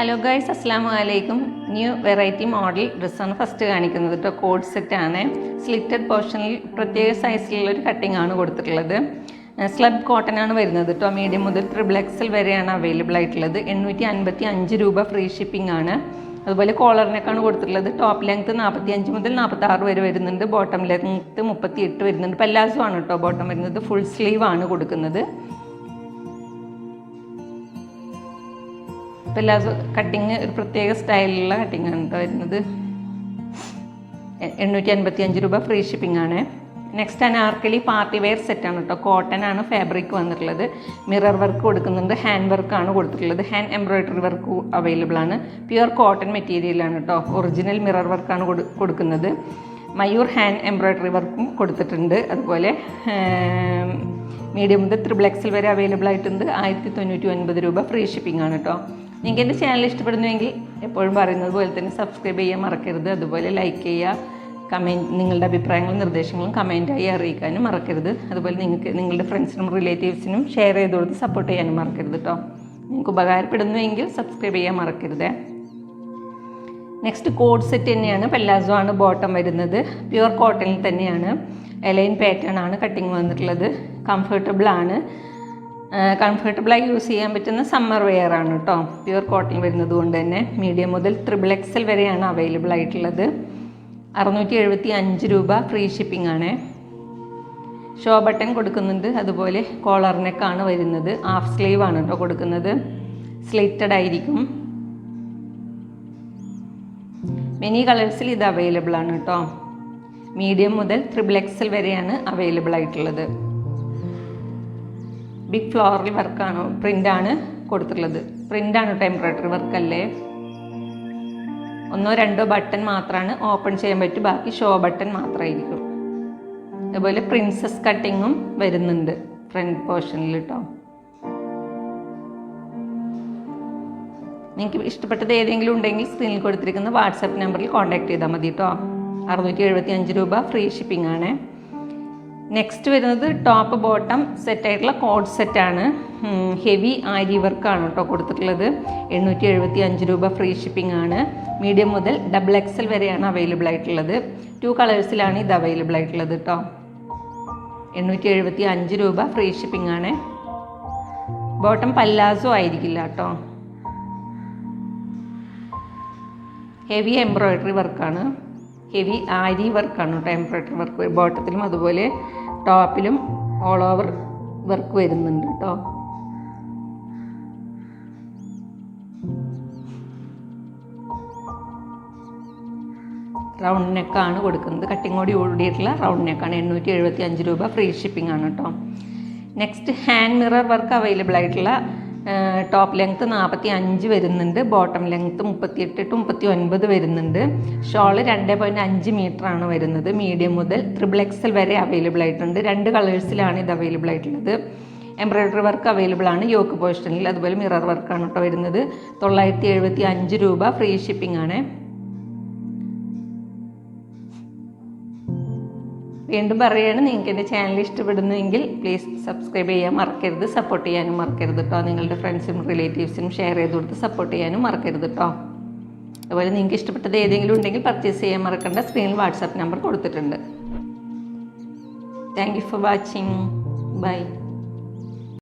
Hello guys അസ്സാം വലൈക്കും new variety model ഡ്രസ്സാണ് ഫസ്റ്റ് കാണിക്കുന്നത് കേട്ടോ കോഡ് ആണ്. സ്ലിറ്റഡ് പോർഷനിൽ പ്രത്യേക സൈസിലുള്ള ഒരു കട്ടിംഗ് ആണ് കൊടുത്തിട്ടുള്ളത്. സ്ലബ് കോട്ടൺ ആണ് വരുന്നത് കേട്ടോ മീഡിയം മുതൽ ട്രിബിൾ എക്സൽ വരെയാണ് അവൈലബിൾ ആയിട്ടുള്ളത്. എണ്ണൂറ്റി അൻപത്തി അഞ്ച് രൂപ ഫ്രീ ഷിപ്പിംഗ് ആണ്. അതുപോലെ കോളറിനൊക്കെയാണ് കൊടുത്തിട്ടുള്ളത്. ടോപ്പ് ലെങ്ത്ത് നാൽപ്പത്തി അഞ്ച് മുതൽ നാൽപ്പത്തി ആറ് വരെ വരുന്നുണ്ട്. ബോട്ടം ലെങ്ത്ത് മുപ്പത്തി എട്ട് വരുന്നുണ്ട്. പല്ലാസും ആണ് കേട്ടോ ബോട്ടം വരുന്നത് ഫുൾ സ്ലീവ് ആണ് കൊടുക്കുന്നത്. പല്ലാസോ കട്ടിങ് ഒരു പ്രത്യേക സ്റ്റൈലിലുള്ള കട്ടിങ് ആണ് വരുന്നത്. എണ്ണൂറ്റി അൻപത്തി അഞ്ച് രൂപ ഫ്രീ ഷിപ്പിംഗ് ആണ്. നെക്സ്റ്റ് അനാർക്കലി പാർട്ടി വെയർ സെറ്റാണ് കേട്ടോ കോട്ടൺ ആണ് ഫാബ്രിക് വന്നിട്ടുള്ളത്. മിറർ വർക്ക് കൊടുക്കുന്നുണ്ട്. ഹാൻഡ് വർക്ക് ആണ് കൊടുത്തിട്ടുള്ളത്. ഹാൻഡ് എംബ്രോയിഡറി വർക്ക് അവൈലബിൾ ആണ്. പ്യുവർ കോട്ടൺ മെറ്റീരിയലാണ് കേട്ടോ ഒറിജിനൽ മിറർ വർക്കാണ് കൊടു കൊടുക്കുന്നത്. മയൂർ ഹാൻഡ് എംബ്രോയിഡറി വർക്കും കൊടുത്തിട്ടുണ്ട്. അതുപോലെ മീഡിയം മുതൽ ത്രിബിൾ എക്സൽ വരെ അവൈലബിൾ ആയിട്ടുണ്ട്. ആയിരത്തി തൊണ്ണൂറ്റി ഒൻപത് രൂപ ഫ്രീ ഷിപ്പിംഗ് ആണ് കേട്ടോ നിങ്ങൾക്ക് എന്റെ ചാനൽ ഇഷ്ടപ്പെടുന്നുവെങ്കിൽ എപ്പോഴും പറയുന്നത് പോലെ തന്നെ സബ്സ്ക്രൈബ് ചെയ്യാൻ മറക്കരുത്. അതുപോലെ ലൈക്ക് ചെയ്യുക കമന്റ് നിങ്ങളുടെ അഭിപ്രായങ്ങളും നിർദ്ദേശങ്ങളും കമന്റായി അറിയിക്കാനും മറക്കരുത്. അതുപോലെ നിങ്ങൾക്ക് നിങ്ങളുടെ ഫ്രണ്ട്സിനും റിലേറ്റീവ്സിനും ഷെയർ ചെയ്ത് കൊടുത്ത് സപ്പോർട്ട് ചെയ്യാനും മറക്കരുത് കേട്ടോ നിങ്ങൾക്ക് ഉപകാരപ്പെടുന്നുവെങ്കിൽ സബ്സ്ക്രൈബ് ചെയ്യാൻ മറക്കരുത്. നെക്സ്റ്റ് കോഡ് സെറ്റ് തന്നെയാണ്. പെല്ലാസോ ആണ് ബോട്ടം വരുന്നത്. പ്യുവർ കോട്ടണിൽ തന്നെയാണ്. എലൈൻ പാറ്റേൺ ആണ് കട്ടിങ് വന്നിട്ടുള്ളത്. കംഫർട്ടബിൾ ആണ്. കംഫർട്ടബിളായി യൂസ് ചെയ്യാൻ പറ്റുന്ന സമ്മർ വെയർ ആണ് കേട്ടോ പ്യുർ കോട്ടൺ വരുന്നത് കൊണ്ട് തന്നെ മീഡിയം മുതൽ ത്രിബിൾ എക്സൽ വരെയാണ് അവൈലബിൾ ആയിട്ടുള്ളത്. അറുന്നൂറ്റി എഴുപത്തി അഞ്ച് രൂപ ഫ്രീ ഷിപ്പിംഗ് ആണ്. ഷോ ബട്ടൺ കൊടുക്കുന്നുണ്ട്. അതുപോലെ കോളറിനൊക്കെയാണ് വരുന്നത്. ഹാഫ് സ്ലീവ് ആണ് കേട്ടോ കൊടുക്കുന്നത്. സ്ലിറ്റഡ് ആയിരിക്കും. മെനി കളേഴ്സിൽ ഇത് അവൈലബിൾ ആണ് കേട്ടോ മീഡിയം മുതൽ ത്രിബിൾ എക്സൽ വരെയാണ് അവൈലബിൾ ആയിട്ടുള്ളത്. ബിഗ് ഫ്ലോറൽ വർക്കാണ് പ്രിന്റാണ് കൊടുത്തിട്ടുള്ളത്. പ്രിന്റാണ് എംബ്രോയ്ഡറി വർക്കല്ലേ ഒന്നോ രണ്ടോ ബട്ടൺ മാത്രമാണ് ഓപ്പൺ ചെയ്യാൻ പറ്റും. ബാക്കി ഷോ ബട്ടൺ മാത്രമായിരിക്കും അതുപോലെ പ്രിൻസസ് കട്ടിങ്ങും വരുന്നുണ്ട് ഫ്രണ്ട് പോർഷനിൽ കേട്ടോ നിങ്ങൾക്ക് ഇഷ്ടപ്പെട്ടത് ഏതെങ്കിലും ഉണ്ടെങ്കിൽ സ്ക്രീനിൽ കൊടുത്തിരിക്കുന്ന വാട്സാപ്പ് നമ്പറിൽ കോൺടാക്ട് ചെയ്താൽ മതി കേട്ടോ അറുന്നൂറ്റി എഴുപത്തി അഞ്ച് രൂപ ഫ്രീ ഷിപ്പിംഗ് ആണ്. നെക്സ്റ്റ് വരുന്നത് ടോപ്പ് ബോട്ടം സെറ്റായിട്ടുള്ള കോഡ് സെറ്റാണ് ഹെവി ആരി വർക്കാണ് കേട്ടോ കൊടുത്തിട്ടുള്ളത്. എണ്ണൂറ്റി എഴുപത്തി അഞ്ച് രൂപ ഫ്രീ ഷിപ്പിംഗ് ആണ്. മീഡിയം മുതൽ ഡബിൾ എക്സൽ വരെയാണ് അവൈലബിൾ ആയിട്ടുള്ളത്. ടു കളേഴ്സിലാണ് ഇത് അവൈലബിൾ ആയിട്ടുള്ളത് കേട്ടോ എണ്ണൂറ്റി എഴുപത്തി അഞ്ച് രൂപ ഫ്രീ ഷിപ്പിംഗ് ആണ്. ബോട്ടം പല്ലാസോ ആയിരിക്കില്ല കേട്ടോ ഹെവി എംബ്രോയ്ഡറി വർക്കാണ് ഹെവി ആരി വർക്കാണ് കേട്ടോ എംബ്രോയ്ഡറി വർക്ക് ബോട്ടത്തിലും അതുപോലെ ടോപ്പിലും ഓൾ ഓവർ വർക്ക് വരുന്നുണ്ട് കേട്ടോ റൗണ്ട് നെക്കാണ് കൊടുക്കുന്നത്. കട്ടിങ്ങോടി ഓടിയിട്ടുള്ള റൗണ്ട് നെക്കാണ് എണ്ണൂറ്റി എഴുപത്തി അഞ്ച് രൂപ ഫ്രീ ഷിപ്പിംഗ് ആണ് കേട്ടോ next hand mirror work available ആയിട്ടുള്ള ടോപ്പ് ലെങ്ത്ത് നാൽപ്പത്തി അഞ്ച് വരുന്നുണ്ട് ബോട്ടം ലെങ്ത്ത് മുപ്പത്തിയെട്ട് ടു മുപ്പത്തി ഒൻപത് വരുന്നുണ്ട്. ഷോൾ രണ്ട് പോയിന്റ് അഞ്ച് മീറ്റർ ആണ് വരുന്നത്. മീഡിയം മുതൽ ത്രിബിൾ എക്സൽ വരെ അവൈലബിൾ ആയിട്ടുണ്ട്. രണ്ട് കളേഴ്സിലാണ് ഇത് അവൈലബിൾ ആയിട്ടുള്ളത്. എംബ്രോയ്ഡറി വർക്ക് അവൈലബിൾ ആണ് യോക്ക് പോർഷനിൽ അതുപോലെ മിറർ വർക്കാണ് കേട്ടോ വരുന്നത്. തൊള്ളായിരത്തി എഴുപത്തി അഞ്ച് രൂപ ഫ്രീ ഷിപ്പിംഗ് ആണ്. വീണ്ടും പറയുകയാണ് നിങ്ങൾക്ക് എന്റെ ചാനൽ ഇഷ്ടപ്പെടുന്നുവെങ്കിൽ പ്ലീസ് സബ്സ്ക്രൈബ് ചെയ്യാൻ മറക്കരുത്. സപ്പോർട്ട് ചെയ്യാനും മറക്കരുത് കേട്ടോ നിങ്ങളുടെ ഫ്രണ്ട്സിനും റിലേറ്റീവ്സിനും ഷെയർ ചെയ്ത് കൊടുത്ത് സപ്പോർട്ട് ചെയ്യാനും മറക്കരുത് കേട്ടോ അതുപോലെ നിങ്ങൾക്ക് ഇഷ്ടപ്പെട്ടത് ഏതെങ്കിലും ഉണ്ടെങ്കിൽ പർച്ചേസ് ചെയ്യാൻ മറക്കേണ്ട. സ്ക്രീനിൽ വാട്സാപ്പ് നമ്പർ കൊടുത്തിട്ടുണ്ട്. Thank you for watching bye